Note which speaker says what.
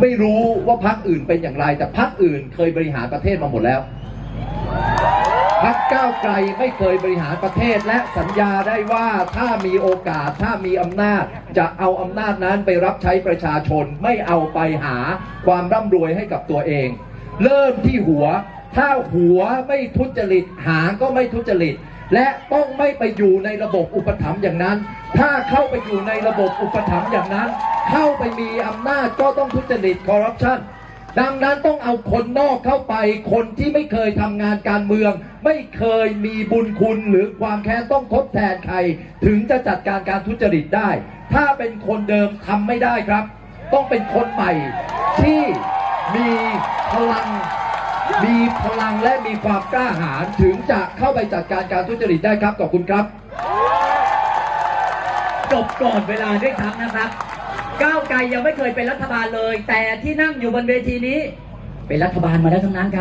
Speaker 1: ไม่รู้ว่าพักอื่นเป็นอย่างไร แต่พักอื่นเคยบริหารประเทศมาหมดแล้ว พักก้าวไกลไม่เคยบริหารประเทศและสัญญาได้ว่าถ้ามีโอกาสถ้ามีอำนาจ จะเอาอำนาจนั้นไปรับใช้ประชาชนไม่เอาไปหาความร่ำรวยให้กับตัวเอง เริ่มที่หัว ถ้าหัวไม่ทุจริตหางก็ไม่ทุจริต และต้องไม่ไปอยู่ในระบบอุปถัมภ์อย่างนั้น ถ้าเข้าไปอยู่ในระบบอุปถัมภ์อย่างนั้น เข้าไปมีอำนาจก็ต้องทุจริตคอร์รัปชันดังนั้นต้องเอาคนนอกเข้าไป คนที่ไม่เคยทำงานการเมือง ไม่เคยมีบุญคุณหรือความแค้นต้องทดแทนใคร ถึงจะจัดการการทุจริตได้ ถ้าเป็นคนเดิมทำไม่ได้ครับ ต้องเป็นคนใหม่ที่มีพลัง มีพลังและมีความกล้าหาญถึงจะเข้าไปจัดการการทุจริตได้ครับขอบคุณครับ
Speaker 2: จบก่อนเวลาด้วยครับนะครับ ก้าวไกลยังไม่เคยเป็นรัฐบาลเลย แต่ที่นั่งอยู่บนเวทีนี้ เป็นรัฐบาลมาแล้วทั้งนั้นครับ